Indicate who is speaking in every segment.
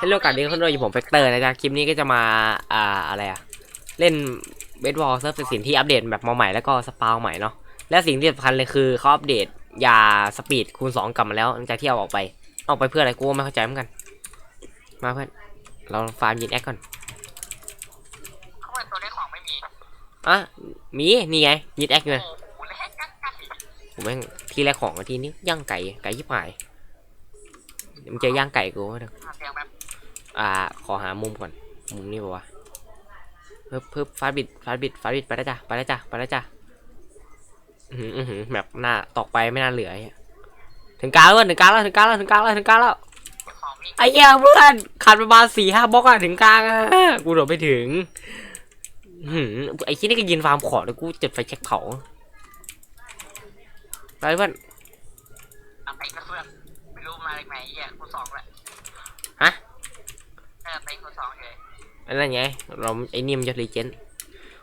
Speaker 1: ให้โลกาสดีคนด้วยอยู่ผมเฟกเตอร์นะจ๊ะคลิปนี้ก็จะมาอ่าอะไรอะเล่นเบสบอลเซิร์ฟสิ่งที่อัปเดตแบบมาใหม่แล้วก็สปาวใหม่เนาะและสิ่งที่สำคัญเลยคือเขาอัปเดตยาสปีดคูณ 2 กลับมาแล้วหลังจากที่เอาออกไปเอาอกไปเพื่ออะไรกูไม่เข้าใจเหมือนกัน มาเพื่อนเราฟาร์มยินแอคก่อน
Speaker 2: เขาเป็นตัวได้ของไม่มี
Speaker 1: อะมีนี่ไงยินแอคอยู่
Speaker 2: โอ้
Speaker 1: นะ
Speaker 2: โหแลกกันไก่
Speaker 1: ผมแม่งที่แรกของทีนี้ย่างไก่ไก่ยิบหายมึงเจอย่างไก่กูเดี๋ยว อ่า ขอหามุมก่อน มุมนี้ป่าวะเพิ่มเพิ่มฟาดบิดฟาดบิดฟาดบิดไปแล้วจ้ะไปแล้วจ้ะไปแล้วจ้ะอือหืออือหือแบบหน้าตอกไปไม่น่าเหลือไอ้เหี้ยถึงกลางแล้วเว้ยถึงกลางแล้วถึงกลางแล้วถึงกลางแล้วถึงกลางแล้ว
Speaker 2: ของมี
Speaker 1: ไอ้เหี้ยเพื่อนขาดประมาณสี่ห้าบล็อกอะถึงกลางอะกูโดดไปถึงอื้อหือไอ้ที่นี่ก็ยืนฟาร์มของแล้วกูจุดไฟแช็กเผาไปเพื่อน
Speaker 2: เอาไปกับเพื่อนไม่รู้มาจากไหนเหี้ยกูสองแหละ
Speaker 1: ฮะ
Speaker 2: เออไปกูสองเลย
Speaker 1: อันนั้นไง เราไอ้นี่มันจะรีเจน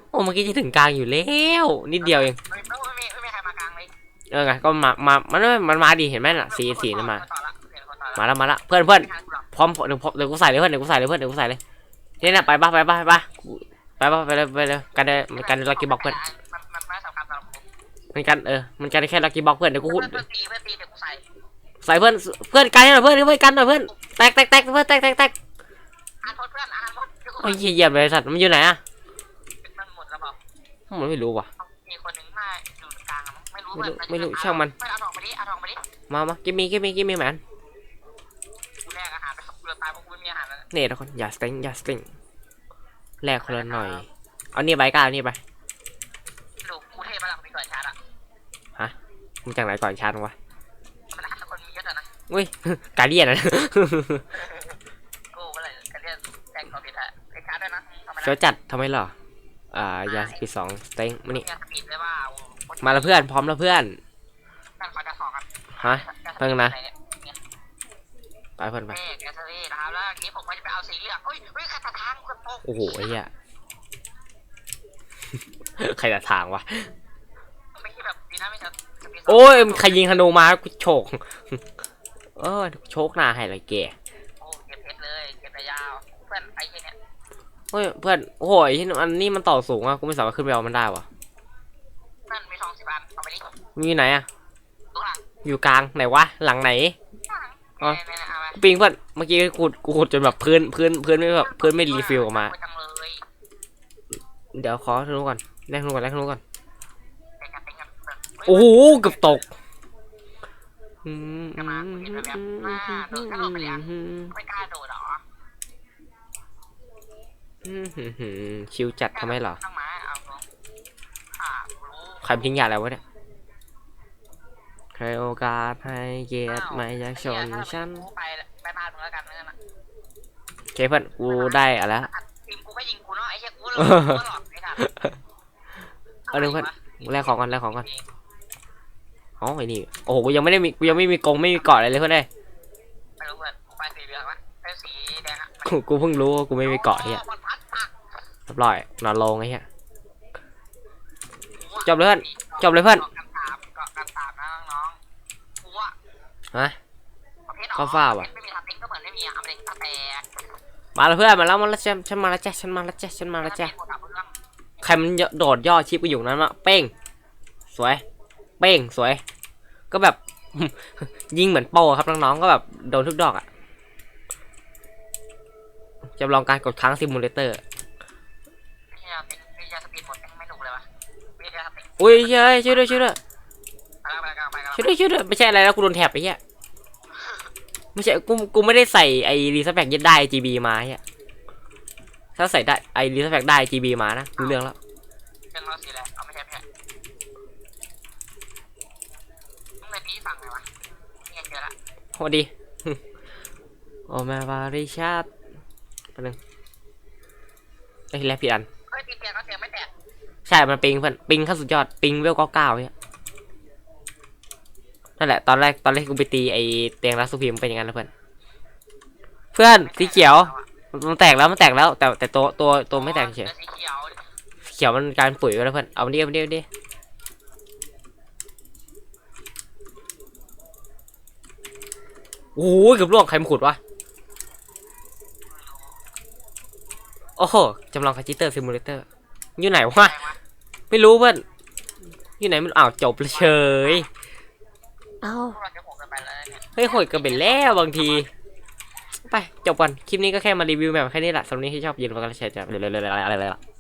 Speaker 1: โอ้เมื่อกี้จะถึงกลางอยู่แล้วนิดเดียวเอง
Speaker 2: ไม่ไม่ไม่มีไม่มีใครมากลางเลย
Speaker 1: เออไงก็มามามันมันมาดิเห็นไหมน่ะสีสีนั่นมา
Speaker 2: ต่อละเห็นคนต่อละ
Speaker 1: มาแล้วมาแล้วเพื่อนเพื่อน
Speaker 2: ไม่ทันกูหรอก
Speaker 1: พร้อมเดี๋ยวเดี๋ยวกูใส่เลยเพื่อนเดี๋ยวกูใส่เลยเพื่อนเดี๋ยวกูใส่เลยเนี่ยนะไปป่ะไปป่ะไปป่ะไปป่ะไปเลยไปเลยกันได้มันกันลักกี้บ็อกเพื่อน
Speaker 2: มันมันไม่สำคัญสำหรับกู
Speaker 1: มันกันเออมันกันได้แค่ลักกี้บ็อกเพื่อนเดี๋ยวกู
Speaker 2: เพื่
Speaker 1: พู
Speaker 2: อ
Speaker 1: ด
Speaker 2: นเพื่อนตีเพื่อนตีเดี๋ยวกูใส่
Speaker 1: ใส่เพื่อนเพื่อนกันหน่อยเพื่อนเพื่อนกันหน่อยเพื่อนแตกแตกแตกเพื่อนแตกแตกแตก
Speaker 2: อ้
Speaker 1: ยเยี่ยมเลยสัตว์มันอยู่ไหนอะ
Speaker 2: มันหมดแล้วเปล่า
Speaker 1: มันไม่รู้ว่ะ
Speaker 2: มีคนหนึ่งมาอยู่กลางอะไม่รู้
Speaker 1: ไม่รู้
Speaker 2: เพื่อน
Speaker 1: ไม่รู้ช่างมัน
Speaker 2: เพื่อนเอาทองมาดิเอาทองมาดิ
Speaker 1: มามากิมมี่กิมมี่กิมมี่แมน
Speaker 2: กูแลกอาหารไปกูจะตายเพราะกูไม่มีอาหารแล้ว
Speaker 1: เนี่ยทุกคนอย่าสติงอย่าสติงแลกคนละหน่อย เอานี่ไปก้าวเอานี่ไป
Speaker 2: ลูกกูเทพพลังไปก่อนชาร์จอะ
Speaker 1: มึงจากไหนก่อนชาร์จวะ
Speaker 2: มันอาจจะคนมีเยอะแต่นะ
Speaker 1: อุ้ยการเดียนนะ
Speaker 2: กูก็เลยกันเรียกแจ้งความผิดอะไอ้ชาร์จด้วยนะทำไม
Speaker 1: เฟี้ยวจัดทำไมเหรอ อ่ายาสปีดสองสเต็งมานี่
Speaker 2: เนี่ยผิดเลยว่า
Speaker 1: มาล้วเพื่อนพร้อมล้วเพื่อน
Speaker 2: นั่นขอจะสองกัน
Speaker 1: ฮะ เพิ่งนะ ไปเพื่อนไป
Speaker 2: เฮ้ยแกสซี่นะครับแล้วทีนี้ผมก็จะไปเอาสีเหลืองเฮ้ยเฮ้ยขัดทางคนโต
Speaker 1: โอ้โหไอ้เหี้ย ใครจะทางวะ
Speaker 2: ไม่ใช่แบบดีนะไม่ใช่
Speaker 1: โอ้ยใครยิงธนูมากูโฉกเออโชกหน้าให้เลยแก
Speaker 2: โอ้เก็บเพชรเลยเก็บระยาว เพื่อนไอ้ที่เนี่ย
Speaker 1: เฮ้ยเพื่อนโอ้โหไอ้ที่อันนี้มันต่อสูงอะกูไม่สามารถขึ้นไปเอามันได้วะ
Speaker 2: เพื่อนมีทองสิบอันเอาไปดิ
Speaker 1: มันอยู่ไหนอะ
Speaker 2: ตัวหลัง
Speaker 1: อยู่กลางไหนวะหลังไหนอ๋อ
Speaker 2: เนี่ยเนี่ยเอาไป
Speaker 1: กูปิงเพื่อนเมื่อกี้กูกูขุดจนแบบพื้นพื้นพื้นไม่แบบพื้นไม่รีฟิลออกมา
Speaker 2: จังเลย
Speaker 1: เดี๋ยวขอธนูก่อนแลกธนูก่อนแลกธนูก่อน
Speaker 2: เต็งกันเต็งกันเพื่อนเฮ้ย
Speaker 1: โอ้โหเกือบตกอืม
Speaker 2: จะมาเห็นแบบแบบมาโดดกระโดดไปเลยอะไม่กล้าโดดเหรอ
Speaker 1: ชิวจัดทำไมเหรอ
Speaker 2: ต้องมาเอาลงอ่ารู้
Speaker 1: ใครทิ้งยาอะไรวะเนี่ยใครโอกาสให้เกียรติไม่อยากชนฉัน
Speaker 2: กูไปไปบ้านมึงแล้วกันนั่นน่ะ
Speaker 1: โอเคเพื่อนกูได้อะไรละ
Speaker 2: ทีมกูก็ยิงกูเนาะไอ้เหี้ยกูหลอกกูหลอกไอ้สัตว์
Speaker 1: เอาหนึ่งเพื่อนแลกของกันแลกของกันอ๋อไอ้นี่โอ้โหกูยังไม่ได้มีกูยังไม่มีกรงไม่มีเกาะอะไรเลยเพื่อนเลย
Speaker 2: ไม่รู้เพื่อนกูไปสีเหลืองวะไปสีแดงอะ
Speaker 1: กูกูเพิ่งรู้ว่ากูไม่มีเกาะเฮีย
Speaker 2: มันพัดปัก
Speaker 1: เรียบร้อยนอนลงไอ้เหี้ย จบเลยเพื่อนจบเลยเพื่อน
Speaker 2: กันตามเกาะกันตามนะน้องๆกูอะ
Speaker 1: ฮะ
Speaker 2: ประเภท
Speaker 1: เข้าฝ้าว่ะ
Speaker 2: ไม่มีทับเต็งก็เหมือนไม่มีอะอาเลยตั้งแต่
Speaker 1: มาแล้วเพื่อนมาแล้วมาแล้วฉันฉันมาแล้วจ้ะฉันมาแล้วจ้ะฉันมาแล้วจ้ะ
Speaker 2: หมดอะเพื่อน
Speaker 1: ใครมันโดดย่อชิปไปอยู่นั้นวะเป้ง สวย เป้งสวย ก็แบบ ยิงเหมือนโปครับน้องๆก็แบบโดนทุกดอกอะจำลองการกดค้างซิมูเลเตอร์ อุ้ยเฮ้ยช่วยด้วยช่วยด้วย
Speaker 2: ไปแล้วไปแล้วไปแล้ว
Speaker 1: ช่วยด้วยช่วยด้วยไม่ใช่อะไรแล้วกูโดนแถบไปเหี้ยไม่ใช่กูกูไม่ได้ใส่ไอ้รีสแปกยึดได้ GB มาเหี้ยถ้าใส่ได้ไอ้รีสแปกได้ GB มานะรู้เรื่องแล้ว
Speaker 2: เรื่องเราสีอะไรเอาไม่ใช่ไม่ใช่มึงในนี้ฝั่งไหนวะเนี่ยเจอละ
Speaker 1: สวัสดีโอ้แม่บาริชาติแป๊บนึงไอ้ยแล้วผิดอัน ใช่มันปิงเพื่อนปิงขั้นสุดยอดปิงเวลเก้าเก้าเนี่ยนั่นแหละตอนแรกตอนแรกกูไปตีไอเตียงรัสซูพีมนเป็นอย่างนั้นนะเพื่อนเพื่อนสีเขียวมันแตกแล้วมันแตกแล้ว แต่แต่ตัวตัวตัวไม่แตกเฉย
Speaker 2: เขียว
Speaker 1: มันกลายเป็นปุ๋ยไปแล้วเพื่อนเอามาดิเอามาดิเอามาดิโอ้โหเกือบล่วงใครมาขุดวะโอ้โหจำลองคาจิเตอร์ซิมูเลเตอร์อยู่ไหน
Speaker 2: วะ
Speaker 1: ไม่รู้เพื่อนอยู่ไหนมันอ้าวจบเลยเฉยเอ้า
Speaker 2: พวกเราจะโหกกันไปแล้วเนี่ย
Speaker 1: เฮ้ยโหดกันไปแล้วบางที ไปจบก่อนคลิปนี้ก็แค่มารีวิวแบบแค่นี้แหละสำหรับวันนี้ที่ชอบยินดีกันแชร์จะอะไรๆๆๆ